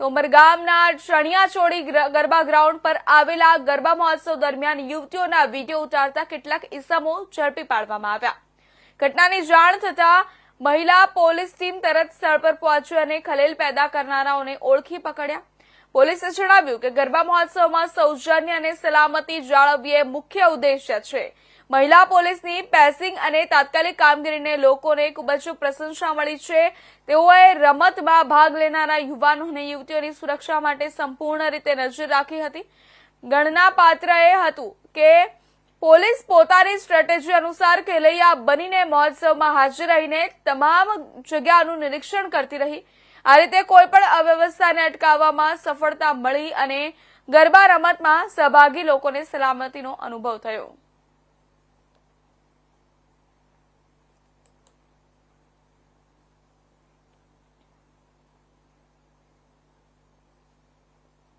તો ઉમરગામના ચણિયાચોળી ગ્ર- ગરબા ગ્રાઉન્ડ પર આવેલા ગરબા મહોત્સવ દરમિયાન યુવતીઓના વીડિયો ઉતારતા કેટલાક ઇસમો ઝડપી પાડવામાં આવ્યા. ઘટનાની જાણ થતા મહિલા પોલીસ ટીમ તરત સ્થળ પર પહોંચી અને ખલેલ પેદા કરનારાઓને ઓળખી પકડ્યા. પોલીસે જણાવ્યું કે ગરબા મહોત્સવમાં સૌજન્ય અને સલામતી જાળવવી એ મુખ્ય ઉદ્દેશ્ય છે. મહિલા પોલીસની પેસિંગ અને તાત્કાલિક કામગીરીને લોકોને ખૂબ જ પ્રશંસા મળી છે. તેઓએ રમતમાં ભાગ લેનારા યુવાનો અને યુવતીઓની સુરક્ષા માટે સંપૂર્ણ રીતે નજર રાખી હતી. ગણના પાત્ર એ હતું કે પોલીસ પોતાની સ્ટ્રેટેજી અનુસાર ખેલૈયા બનીને મહોત્સવમાં હાજર રહીને તમામ જગ્યાનું નિરીક્ષણ કરતી રહી. આ રીતે કોઈ પણ અવ્યવસ્થાને અટકાવવામાં સફળતા મળી અને ગરબા રમતમાં સહભાગી લોકોને સલામતીનો અનુભવ થયો.